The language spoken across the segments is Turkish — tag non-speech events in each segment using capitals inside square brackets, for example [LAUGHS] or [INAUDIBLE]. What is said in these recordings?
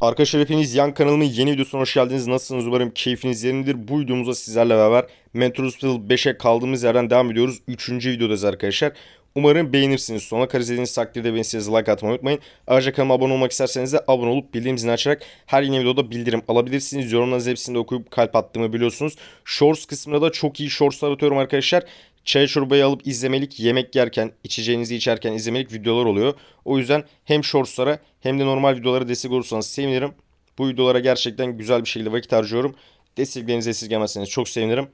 Arkadaşlar hepiniz yan kanalımın yeni videosuna hoş geldiniz. Nasılsınız? Umarım keyfiniz yerindedir. Bu videomuzda sizlerle beraber Metro Hospital 5'e kaldığımız yerden devam ediyoruz. Üçüncü videodayız arkadaşlar. Umarım beğenirsiniz. Sona kadar izlediğiniz takdirde beğenirseniz like atmayı unutmayın. Ayrıca kanalıma abone olmak isterseniz de abone olup bildirim zilini açarak her yeni videoda bildirim alabilirsiniz. Yorumlarınızı hepsini de okuyup kalp attığımı biliyorsunuz. Shorts kısmında da çok iyi shortslar atıyorum arkadaşlar. Çay çorbayı alıp izlemelik, yemek yerken, içeceğinizi içerken izlemelik videolar oluyor. O yüzden hem shortslara hem de normal videolara destek olursanız sevinirim. Bu videolara gerçekten güzel bir şekilde vakit harcıyorum. Desteklerinizi esirgemezseniz çok sevinirim.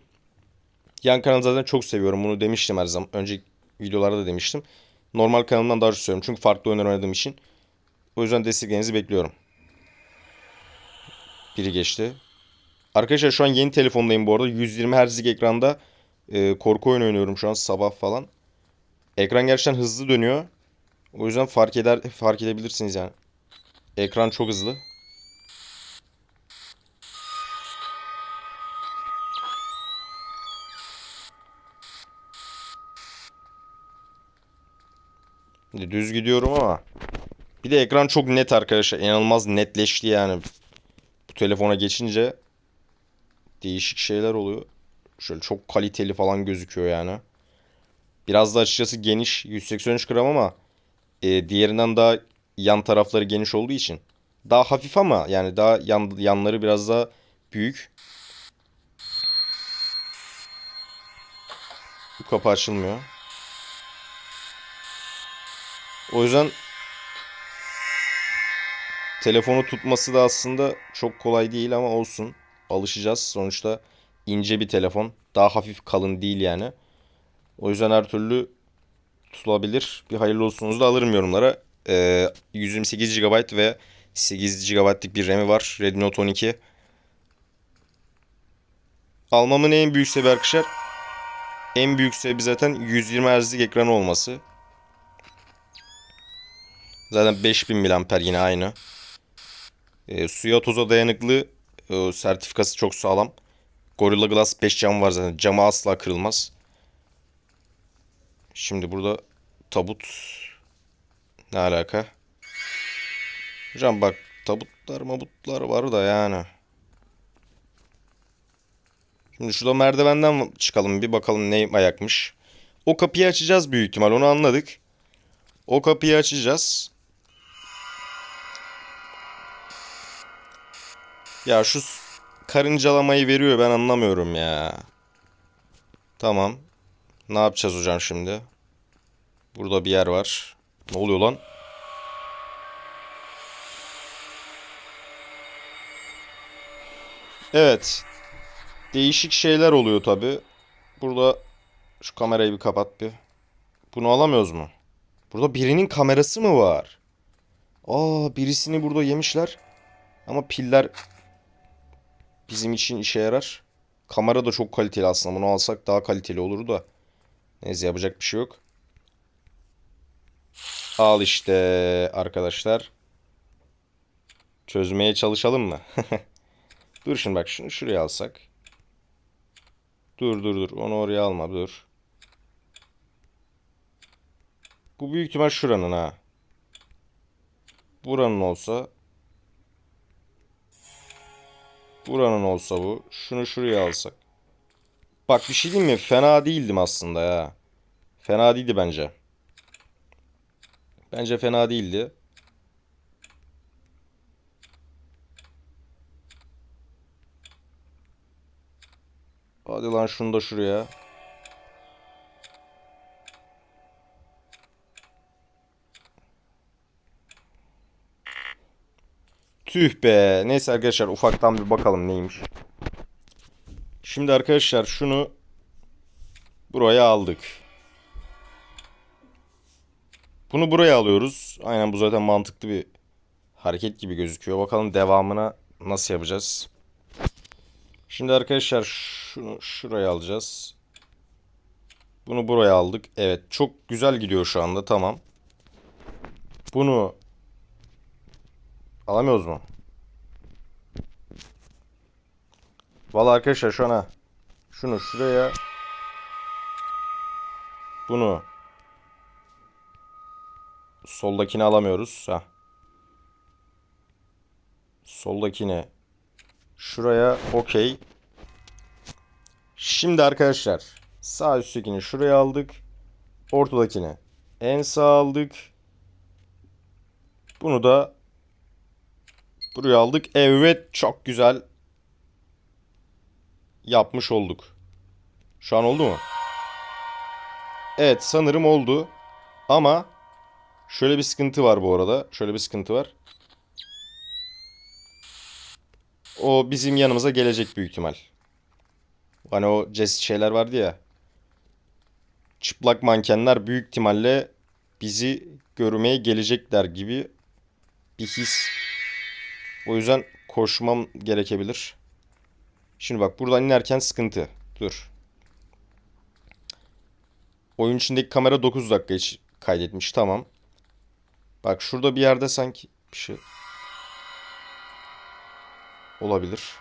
Yan kanalı zaten çok seviyorum. Bunu demiştim her zaman. Önceki videolarda da demiştim. Normal kanalımdan daha çok seviyorum. Çünkü farklı oyunlar oynadığım için. O yüzden desteklerinizi bekliyorum. Biri geçti. Arkadaşlar şu an yeni telefondayım bu arada. 120 Hz'lik ekranda e, korku oyunu oynuyorum şu an sabah falan. Ekran gerçekten hızlı dönüyor. O yüzden fark eder fark edebilirsiniz yani. Ekran çok hızlı. Düz gidiyorum ama bir de ekran çok net arkadaşlar. İnanılmaz netleşti yani. Bu telefona geçince değişik şeyler oluyor. Şöyle çok kaliteli falan gözüküyor yani. Biraz da açıkçası geniş 183 gram ama e, diğerinden daha yan tarafları geniş olduğu için daha hafif ama yani daha yan, yanları biraz daha büyük. Bu kapı açılmıyor. O yüzden telefonu tutması da aslında çok kolay değil ama olsun. Alışacağız. Sonuçta ince bir telefon. Daha hafif kalın değil yani. O yüzden her türlü tutulabilir. Bir hayırlı olsunuzu da alırım yorumlara. Ee, 128 GB ve 8 GB'lık bir RAM'i var. Redmi Note 12. Almamın en büyük sebebi arkadaşlar. En büyük sebebi zaten 120 Hz'lik ekranı olması. Zaten 5000 mAh yine aynı. E, suya toza dayanıklı e, sertifikası çok sağlam. Gorilla Glass 5 cam var zaten. Camı asla kırılmaz. Şimdi burada tabut ne alaka? Hocam bak tabutlar mabutlar var da yani. Şimdi şurada merdivenden çıkalım bir bakalım ne ayakmış. O kapıyı açacağız büyük ihtimal onu anladık. O kapıyı açacağız. Ya şu karıncalamayı veriyor ben anlamıyorum ya. Tamam. Ne yapacağız hocam şimdi? Burada bir yer var. Ne oluyor lan? Evet. Değişik şeyler oluyor tabi. Burada şu kamerayı bir kapat bir. Bunu alamıyoruz mu? Burada birinin kamerası mı var? Aa birisini burada yemişler. Ama piller bizim için işe yarar. Kamera da çok kaliteli aslında. Bunu alsak daha kaliteli olur da. Neyse yapacak bir şey yok. Al işte arkadaşlar. Çözmeye çalışalım mı? [LAUGHS] dur şimdi bak şunu şuraya alsak. Dur dur dur. Onu oraya alma dur. Bu büyük ihtimal şuranın ha. Buranın olsa Buranın olsa bu. Şunu şuraya alsak. Bak bir şey diyeyim mi? Fena değildim aslında ya. Fena değildi bence. Bence fena değildi. Hadi lan şunu da şuraya. Tüh be. Neyse arkadaşlar ufaktan bir bakalım neymiş. Şimdi arkadaşlar şunu buraya aldık. Bunu buraya alıyoruz. Aynen bu zaten mantıklı bir hareket gibi gözüküyor. Bakalım devamına nasıl yapacağız. Şimdi arkadaşlar şunu şuraya alacağız. Bunu buraya aldık. Evet çok güzel gidiyor şu anda tamam. Bunu Alamıyoruz mu? Valla arkadaşlar şu an ha. Şunu şuraya. Bunu. Soldakini alamıyoruz. Ha. Soldakine. Şuraya okey. Şimdi arkadaşlar sağ üsttekini şuraya aldık. Ortadakine en sağ aldık. Bunu da buraya aldık. Evet çok güzel yapmış olduk. Şu an oldu mu? Evet sanırım oldu. Ama şöyle bir sıkıntı var bu arada. Şöyle bir sıkıntı var. O bizim yanımıza gelecek büyük ihtimal. Hani o ces şeyler vardı ya. Çıplak mankenler büyük ihtimalle bizi görmeye gelecekler gibi bir his. O yüzden koşmam gerekebilir. Şimdi bak buradan inerken sıkıntı. Dur. Oyun içindeki kamera 9 dakika hiç kaydetmiş. Tamam. Bak şurada bir yerde sanki bir şey olabilir.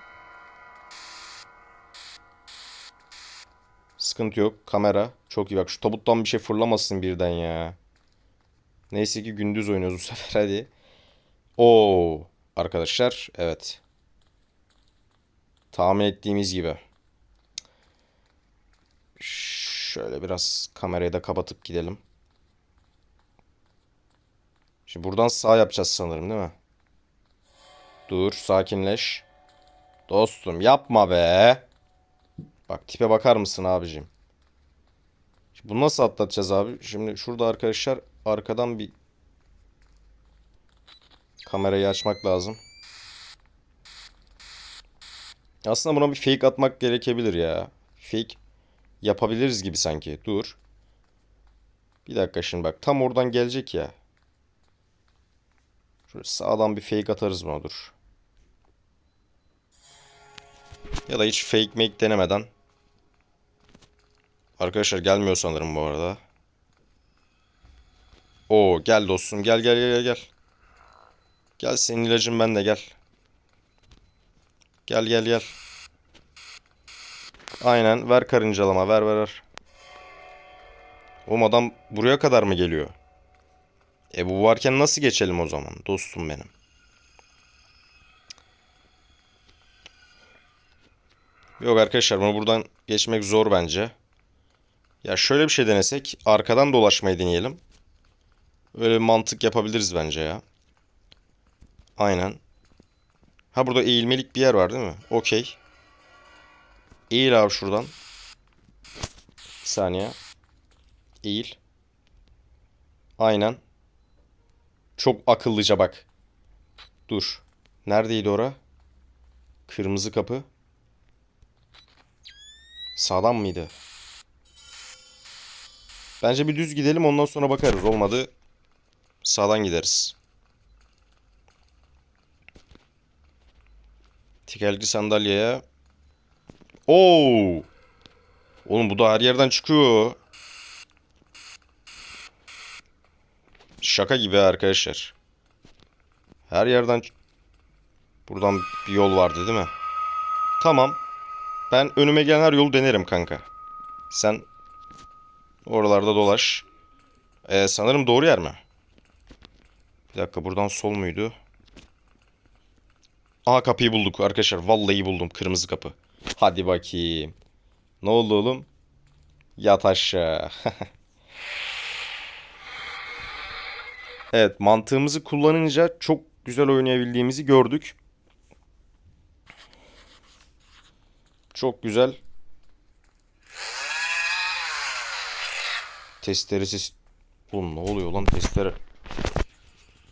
Sıkıntı yok. Kamera. Çok iyi. Bak şu tabuttan bir şey fırlamasın birden ya. Neyse ki gündüz oynuyoruz bu sefer [LAUGHS] hadi. Oo arkadaşlar evet. Tahmin ettiğimiz gibi. Şöyle biraz kamerayı da kapatıp gidelim. Şimdi buradan sağ yapacağız sanırım değil mi? Dur sakinleş. Dostum yapma be. Bak tipe bakar mısın abicim? Şimdi bunu nasıl atlatacağız abi? Şimdi şurada arkadaşlar arkadan bir kamerayı açmak lazım. Aslında buna bir fake atmak gerekebilir ya. Fake yapabiliriz gibi sanki. Dur. Bir dakika şimdi bak. Tam oradan gelecek ya. Şöyle sağdan bir fake atarız mı dur. Ya da hiç fake make denemeden. Arkadaşlar gelmiyor sanırım bu arada. Oo gel dostum gel gel gel gel. Gel senin ilacın bende gel. Gel gel gel. Aynen ver karıncalama ver ver ver. Oğlum adam buraya kadar mı geliyor? E bu varken nasıl geçelim o zaman dostum benim? Yok arkadaşlar bunu buradan geçmek zor bence. Ya şöyle bir şey denesek arkadan dolaşmayı deneyelim. Öyle bir mantık yapabiliriz bence ya. Aynen. Ha burada eğilmelik bir yer var değil mi? Okey. Eğil abi şuradan. Bir saniye. Eğil. Aynen. Çok akıllıca bak. Dur. Neredeydi ora? Kırmızı kapı. Sağdan mıydı? Bence bir düz gidelim ondan sonra bakarız. Olmadı. Sağdan gideriz. Tekerlekli sandalyeye. Oo! Oğlum bu da her yerden çıkıyor. Şaka gibi arkadaşlar. Her yerden buradan bir yol vardı değil mi? Tamam. Ben önüme gelen her yolu denerim kanka. Sen oralarda dolaş. Ee, sanırım doğru yer mi? Bir dakika buradan sol muydu? Aha kapıyı bulduk arkadaşlar. Vallahi buldum kırmızı kapı. Hadi bakayım. Ne oldu oğlum? Yat aşağı. [LAUGHS] evet mantığımızı kullanınca çok güzel oynayabildiğimizi gördük. Çok güzel. Testeresiz. Oğlum ne oluyor lan testere?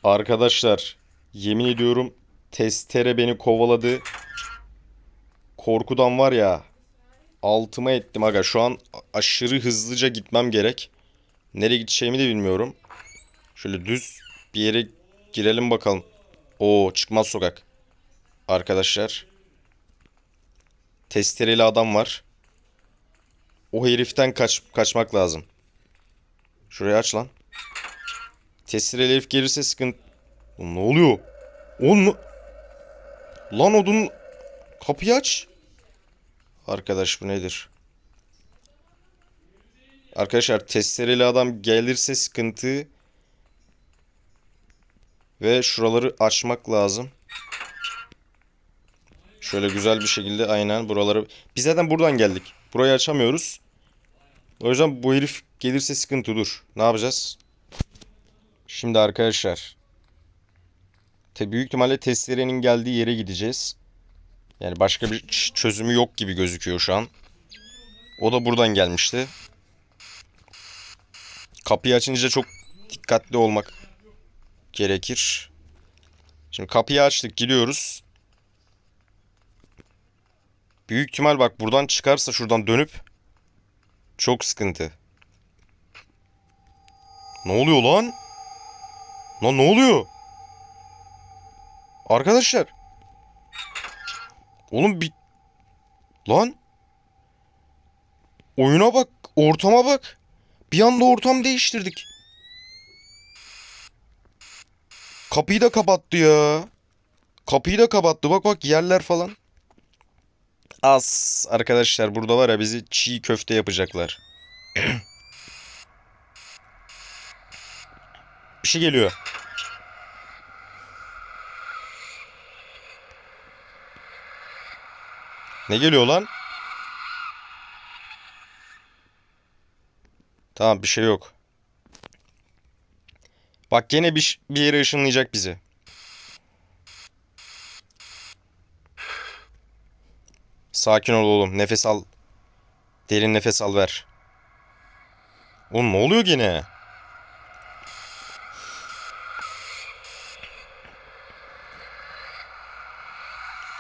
Arkadaşlar yemin ediyorum testere beni kovaladı. Korkudan var ya altıma ettim aga. Şu an aşırı hızlıca gitmem gerek. Nereye gideceğimi de bilmiyorum. Şöyle düz bir yere girelim bakalım. Oo çıkmaz sokak. Arkadaşlar. Testereli adam var. O heriften kaç, kaçmak lazım. Şurayı aç lan. Testereli herif gelirse sıkıntı... Ne oluyor? Oğlum Lan odun... Kapıyı aç. Arkadaş bu nedir? Arkadaşlar testereli adam gelirse sıkıntı. Ve şuraları açmak lazım. Şöyle güzel bir şekilde aynen buraları... Biz zaten buradan geldik. Burayı açamıyoruz. O yüzden bu herif gelirse sıkıntı dur. Ne yapacağız? Şimdi arkadaşlar. Te büyük ihtimalle testerenin geldiği yere gideceğiz. Yani başka bir çözümü yok gibi gözüküyor şu an. O da buradan gelmişti. Kapıyı açınca çok dikkatli olmak gerekir. Şimdi kapıyı açtık gidiyoruz. Büyük ihtimal bak buradan çıkarsa şuradan dönüp çok sıkıntı. Ne oluyor lan? Lan ne oluyor? Arkadaşlar. Oğlum bir... Lan. Oyuna bak. Ortama bak. Bir anda ortam değiştirdik. Kapıyı da kapattı ya. Kapıyı da kapattı. Bak bak yerler falan. Az arkadaşlar burada var ya bizi çiğ köfte yapacaklar. [CLEARS THROAT] Bir şey geliyor. Ne geliyor lan? Tamam bir şey yok. Bak gene bir, bir yere ışınlayacak bizi. Sakin ol oğlum. Nefes al. Derin nefes al ver. Oğlum ne oluyor gene?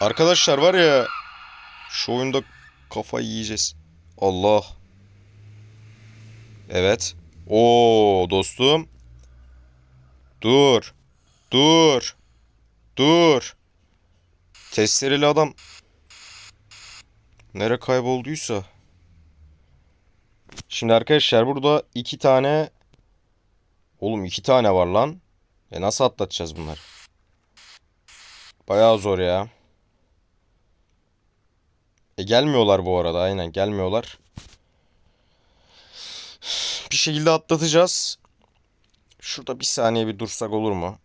Arkadaşlar var ya şu oyunda kafayı yiyeceğiz. Allah. Evet. Oo dostum. Dur. Dur. Dur. Testereli adam Nere kaybolduysa. Şimdi arkadaşlar burada iki tane Oğlum iki tane var lan. E nasıl atlatacağız bunları? Bayağı zor ya. E gelmiyorlar bu arada aynen gelmiyorlar. Bir şekilde atlatacağız. Şurada bir saniye bir dursak olur mu?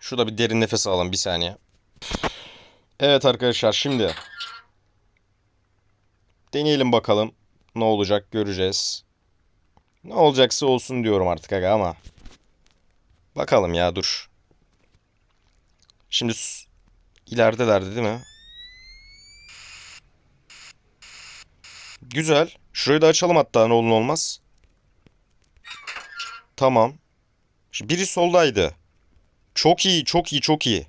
Şurada bir derin nefes alalım bir saniye. Evet arkadaşlar şimdi deneyelim bakalım ne olacak göreceğiz. Ne olacaksa olsun diyorum artık aga ama. Bakalım ya dur. Şimdi ileridelerdi değil mi? Güzel. Şurayı da açalım hatta ne olur olmaz. Tamam. Şimdi biri soldaydı. Çok iyi, çok iyi, çok iyi.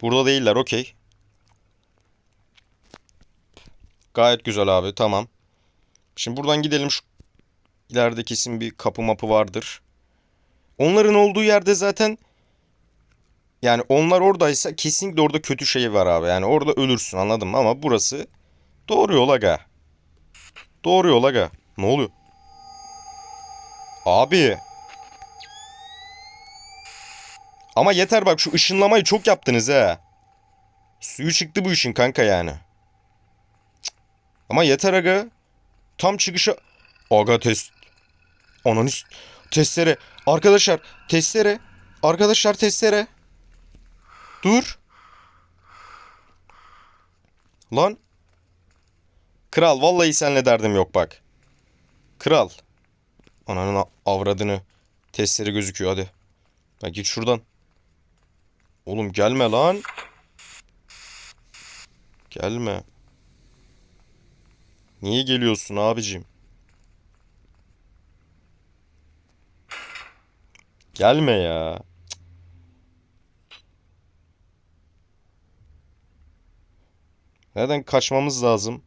Burada değiller, okey. Gayet güzel abi, tamam. Şimdi buradan gidelim. Şu ileride kesin bir kapı mapı vardır. Onların olduğu yerde zaten yani onlar oradaysa kesinlikle orada kötü şey var abi. Yani orada ölürsün anladın mı? Ama burası doğru yol aga. Doğru yol aga. Ne oluyor? Abi. Ama yeter bak şu ışınlamayı çok yaptınız ha. Suyu çıktı bu işin kanka yani. Cık. Ama yeter aga. Tam çıkışa... Aga test... Ananı... Testere. Arkadaşlar testere. Arkadaşlar testere. Dur. Lan. Kral vallahi senle derdim yok bak. Kral. Ananın avradını. Testere gözüküyor hadi. Ya git şuradan. Oğlum gelme lan. Gelme. Niye geliyorsun abicim? Gelme ya. Cık. Nereden kaçmamız lazım?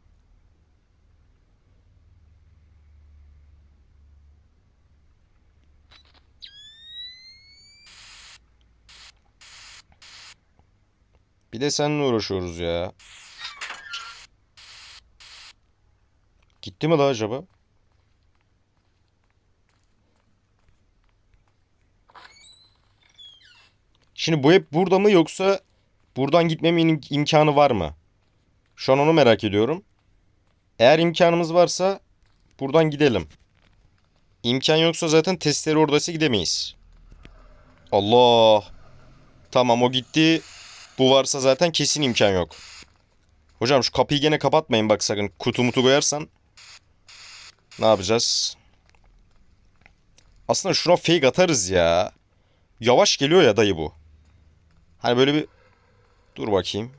Bir de seninle uğraşıyoruz ya. Gitti mi daha acaba? Şimdi bu hep burada mı yoksa buradan gitmemin im- imkanı var mı? Şu an onu merak ediyorum. Eğer imkanımız varsa buradan gidelim. İmkan yoksa zaten testleri oradaysa gidemeyiz. Allah. Tamam o gitti. Bu varsa zaten kesin imkan yok. Hocam şu kapıyı gene kapatmayın bak sakın. Kutu mutu koyarsan. Ne yapacağız? Aslında şuna fake atarız ya. Yavaş geliyor ya dayı bu. Hani böyle bir... Dur bakayım.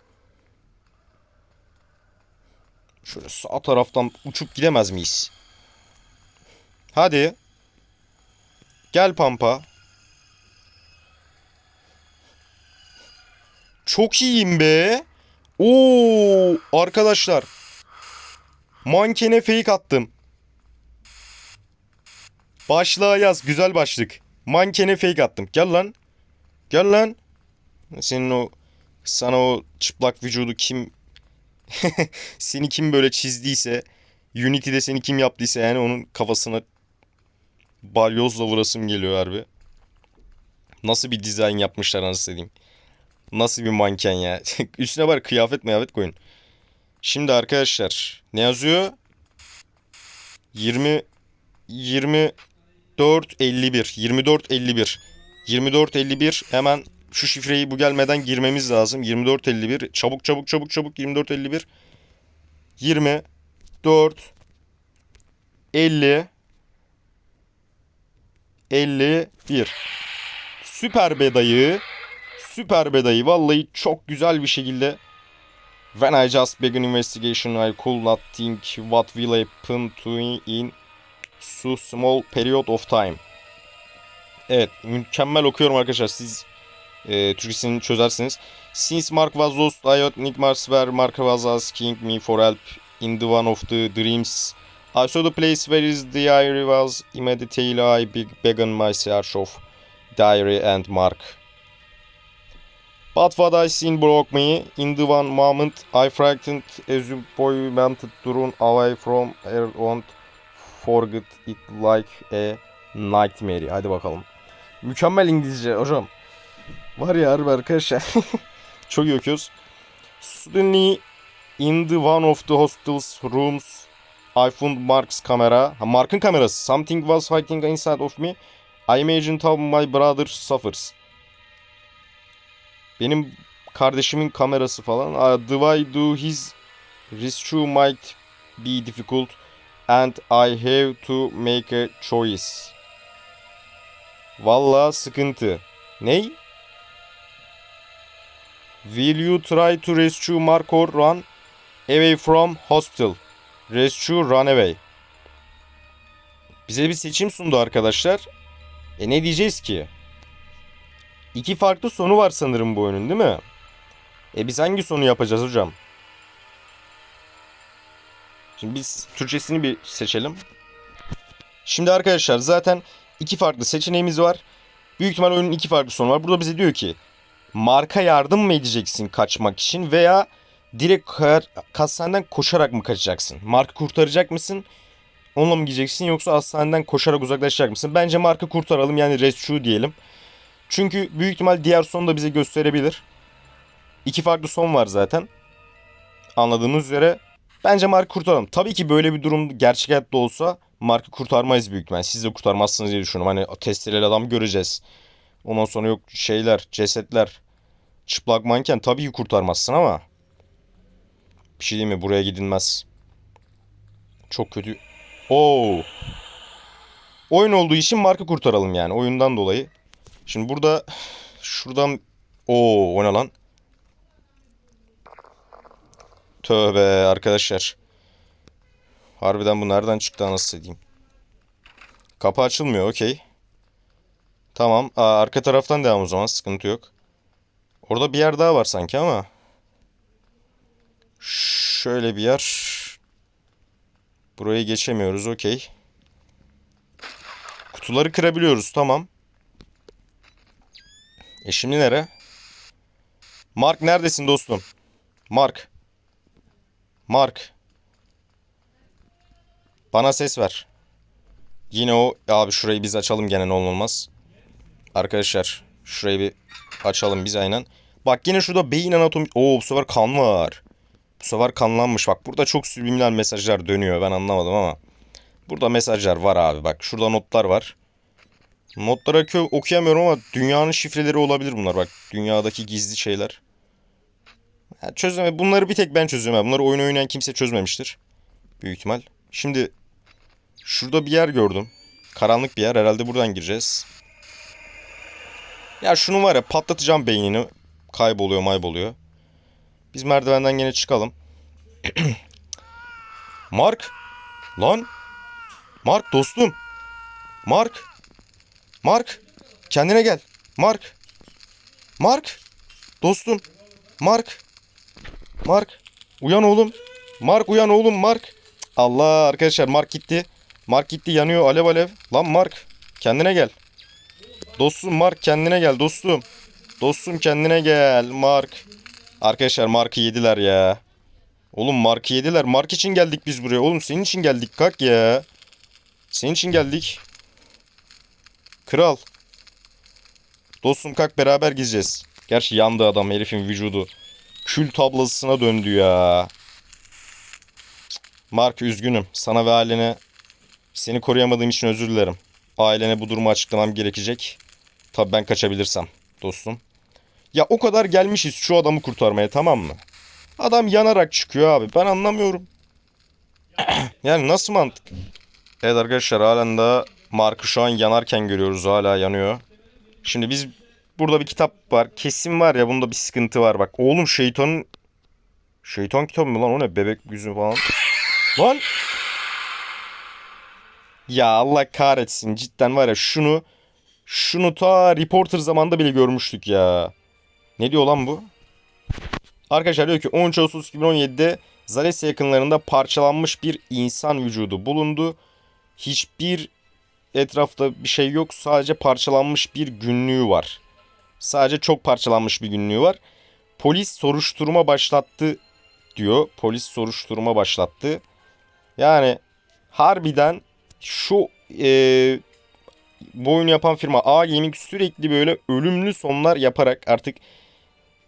Şöyle sağ taraftan uçup gidemez miyiz? Hadi. Gel Pampa. Çok iyiyim be. Oo arkadaşlar. Mankene fake attım. Başlığa yaz. Güzel başlık. Mankene fake attım. Gel lan. Gel lan. Senin o sana o çıplak vücudu kim [LAUGHS] seni kim böyle çizdiyse Unity'de seni kim yaptıysa yani onun kafasına balyozla vurasım geliyor harbi. Nasıl bir dizayn yapmışlar anasını. Nasıl bir manken ya. [LAUGHS] Üstüne var kıyafet mıyafet koyun. Şimdi arkadaşlar ne yazıyor? 20 24 51 24 51 24 51 hemen şu şifreyi bu gelmeden girmemiz lazım. 24 51 çabuk çabuk çabuk çabuk 24 51 24 50 51 Süper bedayı Süper bedayı vallahi çok güzel bir şekilde When I just began investigation I could not think what will happen to me in so small period of time. Evet mükemmel okuyorum arkadaşlar siz e, Türkçesini çözersiniz. Since Mark was lost I had nightmares where Mark was asking me for help in the one of the dreams. I saw the place where his diary was. Immediately I be- began my search of diary and Mark. But what I seen broke me. In the one moment I frightened as a boy wanted to run away from her and forget it like a nightmare. Hadi bakalım. Mükemmel İngilizce hocam. Var ya harbi arkadaşlar. [LAUGHS] Çok iyi. Suddenly in the one of the hostel's rooms I found Mark's camera. Mark'ın kamerası. Something was fighting inside of me. I imagined how my brother suffers. Benim kardeşimin kamerası falan. Do I do his rescue might be difficult and I have to make a choice. Valla sıkıntı. Ney? Will you try to rescue Mark or run away from hospital? Rescue run away. Bize bir seçim sundu arkadaşlar. E ne diyeceğiz ki? İki farklı sonu var sanırım bu oyunun değil mi? E biz hangi sonu yapacağız hocam? Şimdi biz Türkçesini bir seçelim. Şimdi arkadaşlar zaten iki farklı seçeneğimiz var. Büyük ihtimal oyunun iki farklı sonu var. Burada bize diyor ki marka yardım mı edeceksin kaçmak için veya direkt hastaneden koşarak mı kaçacaksın? Markı kurtaracak mısın? Onunla mı gideceksin yoksa hastaneden koşarak uzaklaşacak mısın? Bence markı kurtaralım yani rescue diyelim. Çünkü büyük ihtimal diğer sonu da bize gösterebilir. İki farklı son var zaten. Anladığımız üzere bence markı kurtaralım. Tabii ki böyle bir durum gerçek hayatta olsa markı kurtarmayız büyük ihtimal. Siz de kurtarmazsınız diye düşünüyorum. Hani testereyle adam göreceğiz. Ondan sonra yok şeyler, cesetler, çıplak manken tabii ki kurtarmazsın ama bir şey değil mi? Buraya gidilmez. Çok kötü. Oo. Oyun olduğu için marka kurtaralım yani oyundan dolayı. Şimdi burada şuradan o o ne lan? Tövbe arkadaşlar. Harbiden bu nereden çıktı anasını satayım. Kapı açılmıyor okey. Tamam. Aa, arka taraftan devam o zaman sıkıntı yok. Orada bir yer daha var sanki ama. Şöyle bir yer. Burayı geçemiyoruz okey. Kutuları kırabiliyoruz tamam. E şimdi nere? Mark neredesin dostum? Mark. Mark. Bana ses ver. Yine o abi şurayı biz açalım gene ne olmaz. Arkadaşlar şurayı bir açalım biz aynen. Bak yine şurada beyin anatomi. Oo bu sefer kan var. Bu sefer kanlanmış. Bak burada çok subliminal mesajlar dönüyor. Ben anlamadım ama. Burada mesajlar var abi. Bak şurada notlar var. Notları oku- okuyamıyorum ama dünyanın şifreleri olabilir bunlar. Bak dünyadaki gizli şeyler. Ya çözeme bunları bir tek ben çözüyorum. Bunları oyun oynayan kimse çözmemiştir. Büyük ihtimal. Şimdi şurada bir yer gördüm. Karanlık bir yer. Herhalde buradan gireceğiz. Ya şunu var ya patlatacağım beynini. Kayboluyor mayboluyor. Biz merdivenden gene çıkalım. [CLEARS THROAT] Mark. Lan. Mark dostum. Mark. Mark. Kendine gel. Mark. Mark. Dostum. Mark. Mark. Uyan oğlum. Mark uyan oğlum Mark. Allah arkadaşlar Mark gitti. Mark gitti yanıyor alev alev. Lan Mark kendine gel. Dostum Mark kendine gel dostum. Dostum kendine gel Mark. Arkadaşlar Mark'ı yediler ya. Oğlum Mark'ı yediler. Mark için geldik biz buraya. Oğlum senin için geldik kalk ya. Senin için geldik. Kral. Dostum kalk beraber gideceğiz. Gerçi yandı adam herifin vücudu. Kül tablasına döndü ya. Mark üzgünüm. Sana ve ailene seni koruyamadığım için özür dilerim. Ailene bu durumu açıklamam gerekecek. Tabii ben kaçabilirsem dostum. Ya o kadar gelmişiz şu adamı kurtarmaya tamam mı? Adam yanarak çıkıyor abi. Ben anlamıyorum. [CLEARS THROAT] yani nasıl mantık? Evet arkadaşlar halen de Mark'ı şu an yanarken görüyoruz. Hala yanıyor. Şimdi biz burada bir kitap var. Kesin var ya bunda bir sıkıntı var bak. Oğlum şeytanın... Şeytan kitabı mı lan o ne? Bebek yüzü falan. Lan! Ya Allah kahretsin cidden var ya şunu... Şunu ta Reporter zamanında bile görmüştük ya. Ne diyor lan bu? Arkadaşlar diyor ki 13 Ağustos 2017'de Zalesya yakınlarında parçalanmış bir insan vücudu bulundu. Hiçbir etrafta bir şey yok. Sadece parçalanmış bir günlüğü var. Sadece çok parçalanmış bir günlüğü var. Polis soruşturma başlattı diyor. Polis soruşturma başlattı. Yani harbiden şu e, bu oyunu yapan firma A Gaming sürekli böyle ölümlü sonlar yaparak artık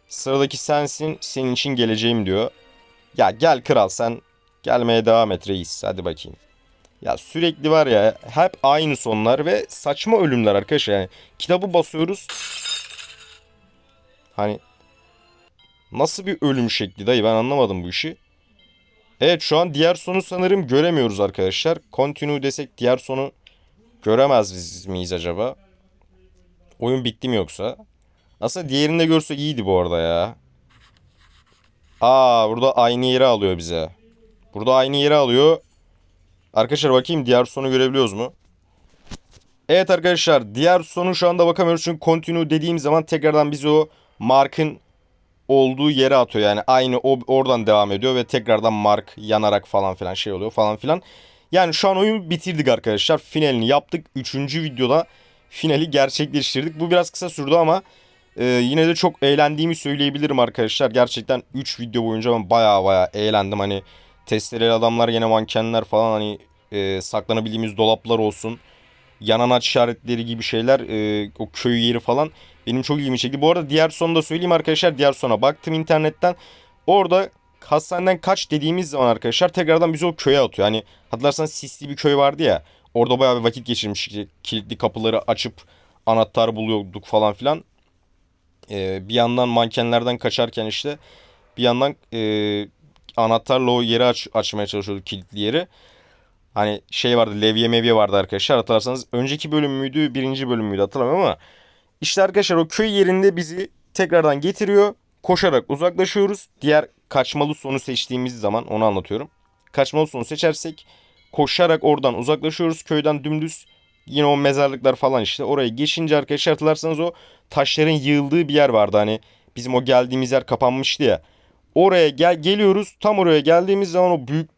sıradaki sensin senin için geleceğim diyor. Ya gel kral sen gelmeye devam et reis hadi bakayım. Ya sürekli var ya hep aynı sonlar ve saçma ölümler arkadaşlar. Yani kitabı basıyoruz. Hani nasıl bir ölüm şekli dayı ben anlamadım bu işi. Evet şu an diğer sonu sanırım göremiyoruz arkadaşlar. Continue desek diğer sonu göremez miyiz acaba? Oyun bitti mi yoksa? Aslında diğerini de görsek iyiydi bu arada ya. Aa burada aynı yeri alıyor bize. Burada aynı yeri alıyor. Arkadaşlar bakayım diğer sonu görebiliyoruz mu? Evet arkadaşlar diğer sonu şu anda bakamıyoruz çünkü continue dediğim zaman tekrardan bizi o Mark'ın olduğu yere atıyor. Yani aynı o oradan devam ediyor ve tekrardan Mark yanarak falan filan şey oluyor falan filan. Yani şu an oyunu bitirdik arkadaşlar. Finalini yaptık. Üçüncü videoda finali gerçekleştirdik. Bu biraz kısa sürdü ama e, yine de çok eğlendiğimi söyleyebilirim arkadaşlar. Gerçekten 3 video boyunca ben baya baya eğlendim. Hani testereli adamlar yine mankenler falan hani e, saklanabildiğimiz dolaplar olsun. Yanan aç işaretleri gibi şeyler e, o köy yeri falan benim çok ilgimi çekti. Bu arada diğer sonu da söyleyeyim arkadaşlar. Diğer sona baktım internetten. Orada hastaneden kaç dediğimiz zaman arkadaşlar tekrardan bizi o köye atıyor. Hani hatırlarsanız sisli bir köy vardı ya. Orada bayağı bir vakit geçirmiş. Kilitli kapıları açıp anahtar buluyorduk falan filan. Ee, bir yandan mankenlerden kaçarken işte bir yandan e, anahtarla o yeri aç, açmaya çalışıyorduk kilitli yeri. Hani şey vardı levye mevye vardı arkadaşlar hatırlarsanız. Önceki bölüm müydü birinci bölüm müydü hatırlamıyorum ama. İşte arkadaşlar o köy yerinde bizi tekrardan getiriyor. Koşarak uzaklaşıyoruz. Diğer kaçmalı sonu seçtiğimiz zaman onu anlatıyorum. Kaçmalı sonu seçersek koşarak oradan uzaklaşıyoruz. Köyden dümdüz yine o mezarlıklar falan işte oraya geçince arkadaşlar hatırlarsanız o taşların yığıldığı bir yer vardı. Hani bizim o geldiğimiz yer kapanmıştı ya. Oraya gel geliyoruz. Tam oraya geldiğimiz zaman o büyük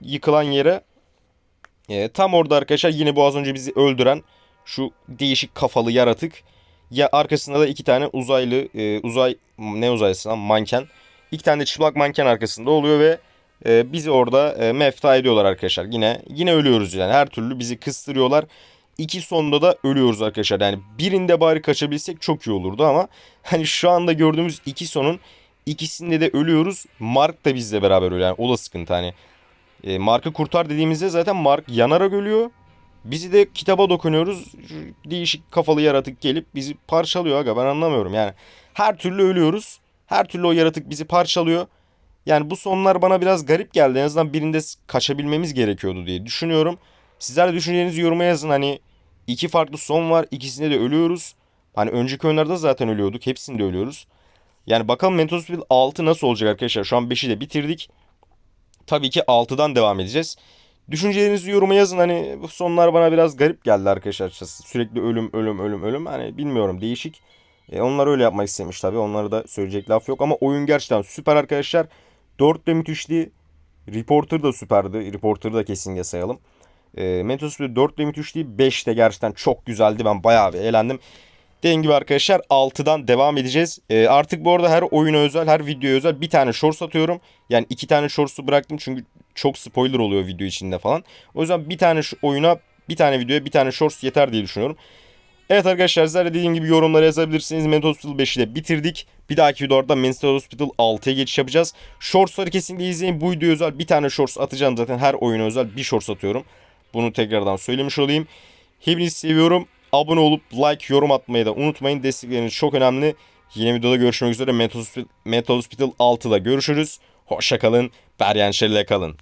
yıkılan yere e, tam orada arkadaşlar yine bu az önce bizi öldüren şu değişik kafalı yaratık ya arkasında da iki tane uzaylı e, uzay ne uzaylısı lan manken. İki tane de çıplak manken arkasında oluyor ve e, bizi orada e, mefta ediyorlar arkadaşlar. Yine yine ölüyoruz yani her türlü bizi kıstırıyorlar. İki sonda da ölüyoruz arkadaşlar. Yani birinde bari kaçabilsek çok iyi olurdu ama hani şu anda gördüğümüz iki sonun ikisinde de ölüyoruz. Mark da bizle beraber ölüyor. Yani o da sıkıntı hani. E, Mark'ı kurtar dediğimizde zaten Mark yanarak ölüyor. Bizi de kitaba dokunuyoruz. Değişik kafalı yaratık gelip bizi parçalıyor aga ben anlamıyorum yani. Her türlü ölüyoruz. Her türlü o yaratık bizi parçalıyor. Yani bu sonlar bana biraz garip geldi. En azından birinde kaçabilmemiz gerekiyordu diye düşünüyorum. Sizler de düşüncelerinizi yoruma yazın. Hani iki farklı son var. İkisinde de ölüyoruz. Hani önceki oyunlarda zaten ölüyorduk. Hepsinde ölüyoruz. Yani bakalım Mentos Speed 6 nasıl olacak arkadaşlar. Şu an 5'i de bitirdik. Tabii ki 6'dan devam edeceğiz. Düşüncelerinizi yoruma yazın. Hani bu sonlar bana biraz garip geldi arkadaşlar. Sürekli ölüm ölüm ölüm ölüm. Hani bilmiyorum değişik. E, onlar öyle yapmak istemiş tabii. Onlara da söyleyecek laf yok. Ama oyun gerçekten süper arkadaşlar. 4 de müthişti. Reporter da süperdi. Reporter'ı da kesinlikle sayalım. E, Mentos Speed 4 de müthişti. 5 de gerçekten çok güzeldi. Ben bayağı bir eğlendim. Dediğim gibi arkadaşlar 6'dan devam edeceğiz. Ee, artık bu arada her oyuna özel, her videoya özel bir tane shorts atıyorum. Yani iki tane shorts'u bıraktım çünkü çok spoiler oluyor video içinde falan. O yüzden bir tane oyuna, bir tane videoya bir tane shorts yeter diye düşünüyorum. Evet arkadaşlar sizler de dediğim gibi yorumlara yazabilirsiniz. Mental Hospital 5'i de bitirdik. Bir dahaki videoda Mental Hospital 6'ya geçiş yapacağız. Shorts'ları kesinlikle izleyin. Bu videoya özel bir tane shorts atacağım zaten. Her oyuna özel bir shorts atıyorum. Bunu tekrardan söylemiş olayım. Hepinizi seviyorum. Abone olup like, yorum atmayı da unutmayın. Destekleriniz çok önemli. Yeni videoda görüşmek üzere. Hospital 6'da görüşürüz. Hoşça kalın. Beryen kalın.